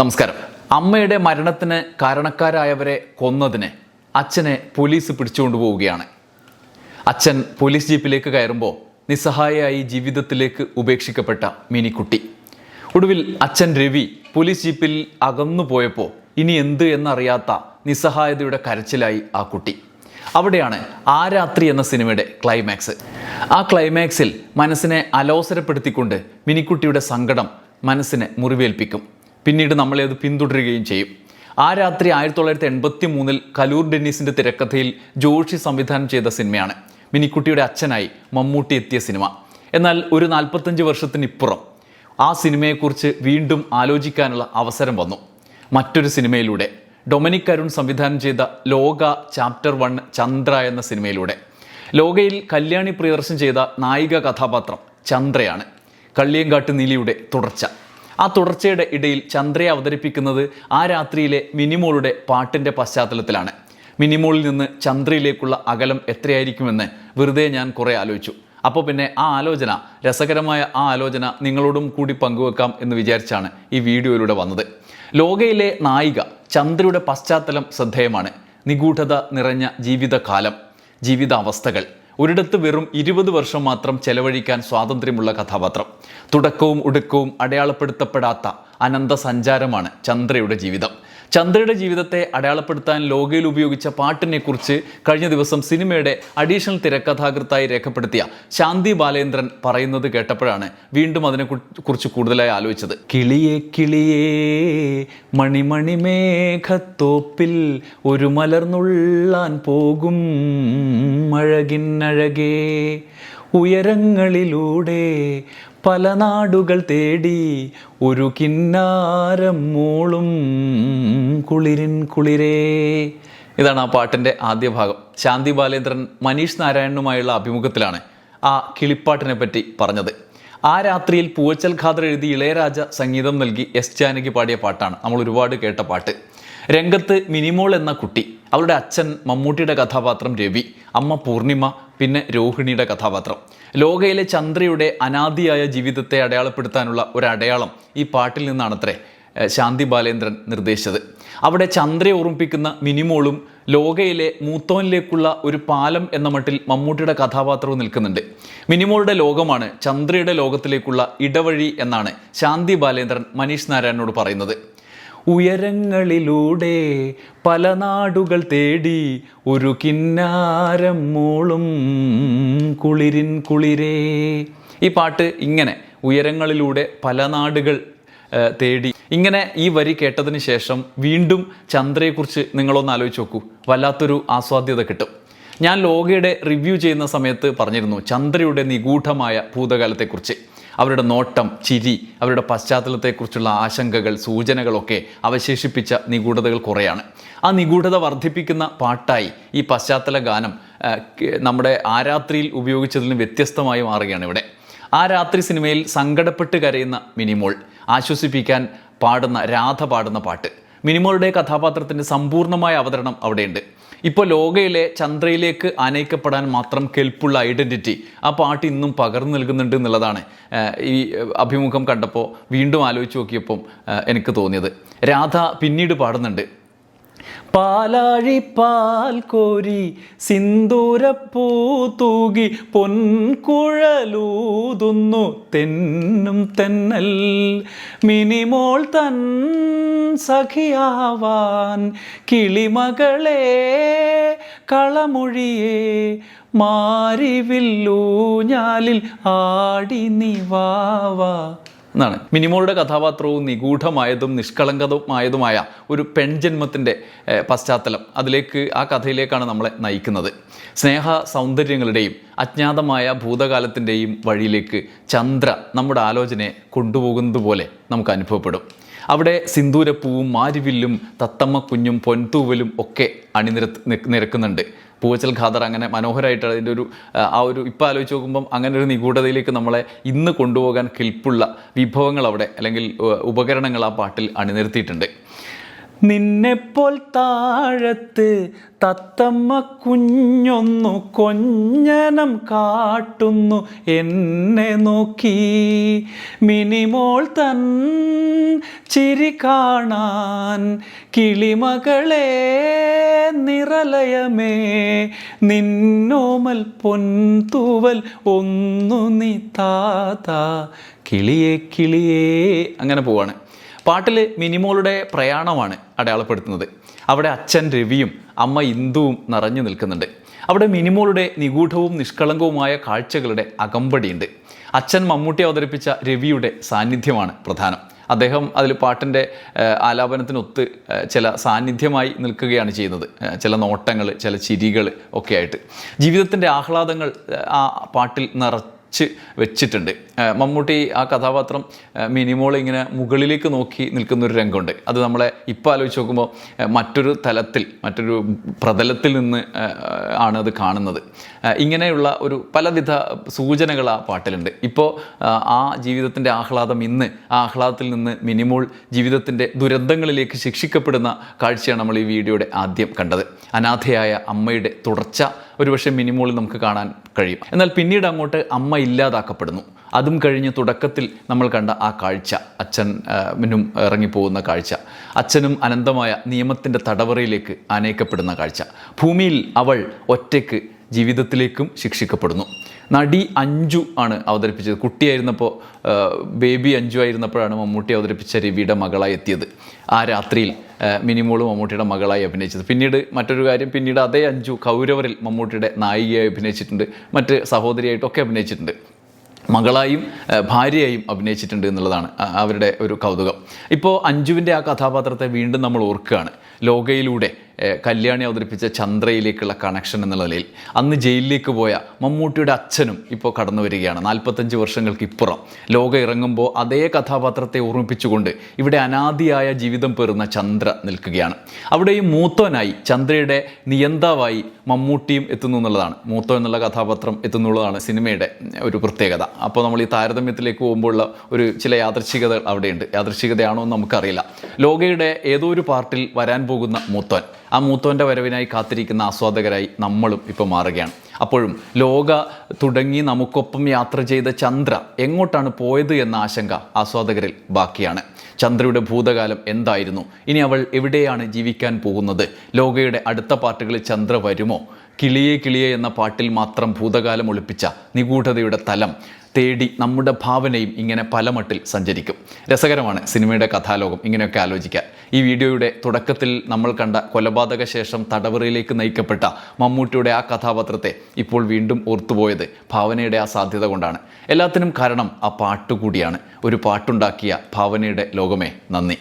നമസ്കാരം. അമ്മയുടെ മരണത്തിന് കാരണക്കാരായവരെ കൊന്നതിന് അച്ഛനെ പോലീസ് പിടിച്ചുകൊണ്ടു പോവുകയാണ്. അച്ഛൻ പോലീസ് ജീപ്പിലേക്ക് കയറുമ്പോൾ നിസ്സഹായയായി ജീവിതത്തിലേക്ക് ഉപേക്ഷിക്കപ്പെട്ട മിനിക്കുട്ടി. ഒടുവിൽ അച്ഛൻ രവി പോലീസ് ജീപ്പിൽ അകന്നു പോയപ്പോൾ ഇനി എന്ത് എന്നറിയാത്ത നിസ്സഹായതയുടെ കരച്ചിലായി ആ കുട്ടി. അവിടെയാണ് ആ രാത്രി എന്ന സിനിമയുടെ ക്ലൈമാക്സ് ആ ക്ലൈമാക്സിൽ മനസ്സിനെ അലോസരപ്പെടുത്തിക്കൊണ്ട് മിനിക്കുട്ടിയുടെ സങ്കടം മനസ്സിനെ മുറിവേൽപ്പിക്കും. പിന്നീട് നമ്മളെ അത് പിന്തുടരുകയും ചെയ്യും. ആ രാത്രി ആയിരത്തി തൊള്ളായിരത്തി എൺപത്തി മൂന്നിൽ കലൂർ ഡെന്നീസിന്റെ തിരക്കഥയിൽ ജോഷി സംവിധാനം ചെയ്ത സിനിമയാണ്. മിനിക്കുട്ടിയുടെ അച്ഛനായി മമ്മൂട്ടി എത്തിയ സിനിമ. എന്നാൽ ഒരു നാൽപ്പത്തഞ്ച് വർഷത്തിനിപ്പുറം ആ സിനിമയെക്കുറിച്ച് വീണ്ടും ആലോചിക്കാനുള്ള അവസരം വന്നു. മറ്റൊരു സിനിമയിലൂടെ ഡൊമിനിക് അരുൺ സംവിധാനം ചെയ്ത ലോക ചാപ്റ്റർ വൺ ചന്ദ്ര എന്ന സിനിമയിലൂടെ. ലോകയിൽ കല്യാണി പ്രിയദർശൻ ചെയ്ത നായിക കഥാപാത്രം ചന്ദ്രയാണ്. കള്ളിയങ്കാട്ട് നീലിയുടെ തുടർച്ച. ആ തുടർച്ചയുടെ ഇടയിൽ ചന്ദ്രയെ അവതരിപ്പിക്കുന്നത് ആ രാത്രിയിലെ മിനിമോളുടെ പാട്ടിന്റെ പശ്ചാത്തലത്തിലാണ്. മിനിമോളിൽ നിന്ന് ചന്ദ്രയിലേക്കുള്ള അകലം എത്രയായിരിക്കുമെന്ന് വെറുതെ ഞാൻ കുറേ ആലോചിച്ചു. അപ്പോൾ പിന്നെ ആ ആലോചന രസകരമായ ആ ആലോചന നിങ്ങളോടും കൂടി പങ്കുവെക്കാം എന്ന് വിചാരിച്ചാണ് ഈ വീഡിയോയിലൂടെ വന്നത്. ലോകയിലെ നായിക ചന്ദ്രയുടെ പശ്ചാത്തലം ശ്രദ്ധേയമാണ്. നിഗൂഢത നിറഞ്ഞ ജീവിതകാലം ജീവിതാവസ്ഥകൾ. ഒരിടത്ത് വെറും ഇരുപത് വർഷം മാത്രം ചെലവഴിക്കാൻ സ്വാതന്ത്ര്യമുള്ള കഥാപാത്രം. തുടക്കവും ഒടുക്കവും അടയാളപ്പെടുത്തപ്പെടാത്ത അനന്ത സഞ്ചാരമാണ് ചന്ദ്രയുടെ ജീവിതം. ചന്ദ്രയുടെ ജീവിതത്തെ അടയാളപ്പെടുത്താൻ ലോകയിൽ ഉപയോഗിച്ച പാട്ടിനെക്കുറിച്ച് കഴിഞ്ഞ ദിവസം സിനിമയുടെ അഡീഷണൽ തിരക്കഥാകൃത്തായി രേഖപ്പെടുത്തിയ ശാന്തി ബാലേന്ദ്രൻ പറയുന്നത് കേട്ടപ്പോഴാണ് വീണ്ടും അതിനെ കുറിച്ച് കൂടുതലായി ആലോചിച്ചത്. കിളിയെ കിളിയേ മണിമണിമേഘത്തോപ്പിൽ ഒരു മലർന്നുള്ളാൻ പോകും അഴകിന്നഴകേ ഉയരങ്ങളിലൂടെ പല നാടുകൾ തേടി ഒരു കിന്നാരം മൂളും കുളിരിൻ കുളിരേ. ഇതാണ് ആ പാട്ടിന്റെ ആദ്യ ഭാഗം. ശാന്തി ബാലേന്ദ്രൻ മനീഷ് നാരായണനുമായുള്ള അഭിമുഖത്തിലാണ് ആ കിളിപ്പാട്ടിനെ പറ്റി പറഞ്ഞത്. ആ രാത്രിയിൽ പൂവച്ചൽ ഖാദർ എഴുതി ഇളയരാജ സംഗീതം നൽകി എസ് ജാനകി പാടിയ പാട്ടാണ്. നമ്മൾ ഒരുപാട് കേട്ട പാട്ട്. രംഗത്ത് മിനിമോൾ എന്ന കുട്ടി അവരുടെ അച്ഛൻ മമ്മൂട്ടിയുടെ കഥാപാത്രം രവി അമ്മ പൂർണിമ പിന്നെ രോഹിണിയുടെ കഥാപാത്രം. ലോകയിലെ ചന്ദ്രയുടെ അനാദിയായ ജീവിതത്തെ അടയാളപ്പെടുത്താനുള്ള ഒരു അടയാളം ഈ പാട്ടിൽ നിന്നാണത്രേ. ശാന്തി ബാലേന്ദ്രൻ നിർദ്ദേശിച്ചത്. അവിടെ ചന്ദ്രയെ ഓർമ്മിപ്പിക്കുന്ന മിനിമോളും ലോകയിലെ മൂത്തോനിലേക്കുള്ള ഒരു പാലം എന്ന മട്ടിൽ മമ്മൂട്ടിയുടെ കഥാപാത്രവും നിൽക്കുന്നുണ്ട്. മിനിമോളുടെ ലോകമാണ് ചന്ദ്രയുടെ ലോകത്തിലേക്കുള്ള ഇടവഴി എന്നാണ് ശാന്തി ബാലേന്ദ്രൻ മനീഷ് നാരായണനോട് പറയുന്നത്. ഉയരങ്ങളിലൂടെ പല നാടുകൾ തേടി ഒരു കിന്നാരം മോളും കുളിരിൻ കുളിരേ. ഈ പാട്ട് ഇങ്ങനെ ഉയരങ്ങളിലൂടെ പല നാടുകൾ തേടി ഇങ്ങനെ ഈ വരി കേട്ടതിന് ശേഷം വീണ്ടും ചന്ദ്രയെക്കുറിച്ച് നിങ്ങളൊന്ന് ആലോചിച്ച് നോക്കൂ. വല്ലാത്തൊരു ആസ്വാദ്യത കിട്ടും. ഞാൻ ലോകയുടെ റിവ്യൂ ചെയ്യുന്ന സമയത്ത് പറഞ്ഞിരുന്നു ചന്ദ്രയുടെ നിഗൂഢമായ ഭൂതകാലത്തെക്കുറിച്ച്. അവരുടെ നോട്ടം ചിരി അവരുടെ പശ്ചാത്തലത്തെക്കുറിച്ചുള്ള ആശങ്കകൾ സൂചനകളൊക്കെ അവശേഷിപ്പിച്ച നിഗൂഢതകൾ കുറയാണ്. ആ നിഗൂഢത വർദ്ധിപ്പിക്കുന്ന പാട്ടായി ഈ പശ്ചാത്തല ഗാനം നമ്മുടെ ആരാത്രിയിൽ രാത്രിയിൽ നിന്ന് വ്യത്യസ്തമായി മാറുകയാണ് ഇവിടെ. ആ രാത്രി സിനിമയിൽ സങ്കടപ്പെട്ട് കരയുന്ന മിനിമോൾ ആശ്വസിപ്പിക്കാൻ പാടുന്ന രാധ പാടുന്ന പാട്ട്. മിനിമോളുടെ കഥാപാത്രത്തിന്റെ സമ്പൂർണമായ അവതരണം അവിടെയുണ്ട്. ഇപ്പോൾ ലോകയിലെ ചന്ദ്രയിലേക്ക് ആനയിക്കപ്പെടാൻ മാത്രം കെൽപ്പുള്ള ഐഡന്റിറ്റി ആ പാട്ട് ഇന്നും പകർന്നു നൽകുന്നുണ്ട് എന്നുള്ളതാണ് ഈ അഭിമുഖം കണ്ടപ്പോൾ വീണ്ടും ആലോചിച്ച് നോക്കിയപ്പം എനിക്ക് തോന്നിയത്. രാധ പിന്നീട് പാടുന്നുണ്ട്. പാലാഴി പാൽ കോരി സിന്ദൂരപ്പൂ തൂകി പൊൻകുഴലൂതുന്നു തെന്നും തെന്നൽ. മിനിമോൾ തൻ സഖിയാവാൻ കിളിമകളെ കളമൊഴിയേ. മാരിവില്ലൂഞ്ഞാലിൽ ആടി നിവാവാ. എന്നാണ്. മിനിമോളുടെ കഥാപാത്രവും നിഗൂഢമായതും നിഷ്കളങ്കതമായതുമായ ഒരു പെൺജന്മത്തിന്റെ പശ്ചാത്തലം അതിലേക്ക് ആ കഥയിലേക്കാണ് നമ്മളെ നയിക്കുന്നത്. സ്നേഹ സൗന്ദര്യങ്ങളുടെയും അജ്ഞാതമായ ഭൂതകാലത്തിന്റെയും വഴിയിലേക്ക് ചന്ദ്ര നമ്മുടെ ആലോചനയെ കൊണ്ടുപോകുന്നതുപോലെ നമുക്ക് അനുഭവപ്പെടും. അവിടെ സിന്ദൂരപ്പൂവും മാരിവില്ലും തത്തമ്മ കുഞ്ഞും പൊൻതൂവലും ഒക്കെ അണിനിര നിരക്കുന്നുണ്ട്. പൂവച്ചൽ ഖാദർ അങ്ങനെ മനോഹരമായിട്ട് അതിന്റെ ഒരു ആ, ഒരു ഇപ്പം ആലോചിച്ച് നോക്കുമ്പം അങ്ങനെ ഒരു നിഗൂഢതയിലേക്ക് നമ്മളെ ഇന്ന് കൊണ്ടുപോകാൻ കെൽപ്പുള്ള വിഭവങ്ങൾ അവിടെ അല്ലെങ്കിൽ ഉപകരണങ്ങൾ ആ പാട്ടിൽ അണിനിരത്തിയിട്ടുണ്ട്. നിന്നെപ്പോൾ താഴത്ത് തത്തമ്മ കുഞ്ഞൊന്നു കൊഞ്ഞനം കാട്ടുന്നു എന്നെ നോക്കി. മിനിമോൾ തൻ ചിരി കാണാൻ കിളിമകളെ നിറലയമേ. നിന്നോമൽ പൊൻതൂവൽ ഒന്നു നീ താത. കിളിയെ കിളിയേ. അങ്ങനെ പോവാണ്. പാട്ടിൽ മിനിമോളുടെ പ്രയാണമാണ് അടയാളപ്പെടുത്തുന്നത്. അവിടെ അച്ഛൻ രവിയും അമ്മ ഇന്ദുവും നിറഞ്ഞു നിൽക്കുന്നുണ്ട്. അവിടെ മിനിമോളുടെ നിഗൂഢവും നിഷ്കളങ്കവുമായ കാഴ്ചകളുടെ അകമ്പടിയുണ്ട്. അച്ഛൻ മമ്മൂട്ടി അവതരിപ്പിച്ച രവിയുടെ സാന്നിധ്യമാണ് പ്രധാനം. അദ്ദേഹം അതിൽ പാട്ടിന്റെ ആലാപനത്തിനൊത്ത് ചില സാന്നിധ്യമായി നിൽക്കുകയാണ് ചെയ്യുന്നത്. ചില നോട്ടങ്ങൾ ചില ചിരികൾ ഒക്കെ ആയിട്ട് ജീവിതത്തിന്റെ ആഹ്ലാദങ്ങൾ ആ പാട്ടിൽ നിറച്ച് വെച്ചിട്ടുണ്ട്. മമ്മൂട്ടി ആ കഥാപാത്രം മിനിമോൾ ഇങ്ങനെ മുകളിലേക്ക് നോക്കി നിൽക്കുന്ന ഒരു രംഗമുണ്ട്. അത് നമ്മളെ ഇപ്പോൾ ആലോചിച്ച് നോക്കുമ്പോൾ മറ്റൊരു തലത്തിൽ മറ്റൊരു പ്രതലത്തിൽ നിന്ന് ആണ് അത് കാണുന്നത്. ഇങ്ങനെയുള്ള ഒരു പലവിധ സൂചനകൾ ആ പാട്ടിലുണ്ട്. ഇപ്പോൾ ആ ജീവിതത്തിന്റെ ആഹ്ലാദം ഇന്ന് ആ ആഹ്ലാദത്തിൽ നിന്ന് മിനിമോൾ ജീവിതത്തിന്റെ ദുരന്തങ്ങളിലേക്ക് ശിക്ഷിക്കപ്പെടുന്ന കാഴ്ചയാണ് നമ്മൾ ഈ വീഡിയോയുടെ ആദ്യം കണ്ടത്. അനാഥയായ അമ്മയുടെ തുടർച്ച ഒരുപക്ഷെ മിനിമോളിൽ നമുക്ക് കാണാൻ കഴിയും. എന്നാൽ പിന്നീട് അങ്ങോട്ട് അമ്മ ഇല്ലാതാക്കപ്പെടുന്നു. അതും കഴിഞ്ഞ് തുടക്കത്തിൽ നമ്മൾ കണ്ട ആ കാഴ്ച മിനും ഇറങ്ങിപ്പോകുന്ന കാഴ്ച. അച്ഛനും അനന്തമായ നിയമത്തിന്റെ തടവറയിലേക്ക് ആനയിക്കപ്പെടുന്ന കാഴ്ച. ഭൂമിയിൽ അവൾ ഒറ്റയ്ക്ക് ജീവിതത്തിലേക്കും ശിക്ഷിക്കപ്പെടുന്നു. നടി അഞ്ചു ആണ് അവതരിപ്പിച്ചത്. കുട്ടിയായിരുന്നപ്പോൾ ബേബി അഞ്ചു ആയിരുന്നപ്പോഴാണ് മമ്മൂട്ടി അവതരിപ്പിച്ച രവിയുടെ മകളായി എത്തിയത്. ആ രാത്രിയിൽ മിനിമോളും മമ്മൂട്ടിയുടെ മകളായി അഭിനയിച്ചത്. പിന്നീട് മറ്റൊരു കാര്യം പിന്നീട് അതേ അഞ്ചു കൗരവരിൽ മമ്മൂട്ടിയുടെ നായികയായി അഭിനയിച്ചിട്ടുണ്ട്. മറ്റ് സഹോദരിയായിട്ടൊക്കെ അഭിനയിച്ചിട്ടുണ്ട്. മകളായും ഭാര്യയായും അഭിനയിച്ചിട്ടുണ്ട് എന്നുള്ളതാണ് അവരുടെ ഒരു കൗതുകം. ഇപ്പോൾ അഞ്ജുവിന്റെ ആ കഥാപാത്രത്തെ വീണ്ടും നമ്മൾ ഓർക്കുകയാണ്. ലോകയിലൂടെ കല്യാണി അവതരിപ്പിച്ച ചന്ദ്രയിലേക്കുള്ള കണക്ഷൻ എന്നുള്ള നിലയിൽ അന്ന് ജയിലിലേക്ക് പോയ മമ്മൂട്ടിയുടെ അച്ഛനും ഇപ്പോൾ കടന്നു വരികയാണ്. നാൽപ്പത്തഞ്ച് വർഷങ്ങൾക്ക് ഇപ്പുറം. ലോകം ഇറങ്ങുമ്പോൾ അതേ കഥാപാത്രത്തെ ഓർമ്മിപ്പിച്ചുകൊണ്ട് ഇവിടെ അനാദിയായ ജീവിതം പേറുന്ന ചന്ദ്ര നിൽക്കുകയാണ്. അവിടെയും മൂത്തോനായി ചന്ദ്രയുടെ നിയന്താവായി മമ്മൂട്ടിയും എത്തുന്നു എന്നുള്ളതാണ്. മൂത്തോ എന്നുള്ള കഥാപാത്രം എത്തുന്നുള്ളതാണ് സിനിമയുടെ ഒരു പ്രത്യേകത. അപ്പോൾ നമ്മൾ ഈ താരതമ്യത്തിലേക്ക് പോകുമ്പോഴുള്ള ഒരു ചില യാദർശികതകൾ അവിടെയുണ്ട്. യാദർശികതയാണോ എന്ന് നമുക്കറിയില്ല. ലോകയുടെ ഏതോ ഒരു പാർട്ടിൽ വരാൻ പോകുന്ന മൂത്തോൻ. ആ മൂത്തോന്റെ വരവിനായി കാത്തിരിക്കുന്ന ആസ്വാദകരായി നമ്മളും ഇപ്പോൾ മാറുകയാണ്. അപ്പോഴും ലോക തുടങ്ങി നമുക്കൊപ്പം യാത്ര ചെയ്ത ചന്ദ്ര എങ്ങോട്ടാണ് പോയത് എന്ന ആശങ്ക ആസ്വാദകരിൽ ബാക്കിയാണ്. ചന്ദ്രയുടെ ഭൂതകാലം എന്തായിരുന്നു? ഇനി അവൾ എവിടെയാണ് ജീവിക്കാൻ പോകുന്നത്? ലോകയുടെ അടുത്ത പാട്ടുകളിൽ ചന്ദ്ര വരുമോ? കിളിയെ കിളിയെ എന്ന പാട്ടിൽ മാത്രം ഭൂതകാലം ഒളിപ്പിച്ച നിഗൂഢതയുടെ തലം തേടി നമ്മുടെ ഭാവനയും ഇങ്ങനെ പലമട്ടിൽ സഞ്ചരിക്കും. രസകരമാണ് സിനിമയുടെ കഥാലോകം. ഇങ്ങനെയൊക്കെ ആലോചിക്കാൻ. ഈ വീഡിയോയുടെ തുടക്കത്തിൽ നമ്മൾ കണ്ട കൊലപാതക ശേഷം തടവറയിലേക്ക് നയിക്കപ്പെട്ട മമ്മൂട്ടിയുടെ ആ കഥാപാത്രത്തെ ഇപ്പോൾ വീണ്ടും ഓർത്തുപോയത് ഭാവനയുടെ ആ സാധ്യത കൊണ്ടാണ്. എല്ലാത്തിനും കാരണം ആ പാട്ടുകൂടിയാണ്. ഒരു പാട്ടുണ്ടാക്കിയ ഭാവനയുടെ ലോകമേ. നന്ദി.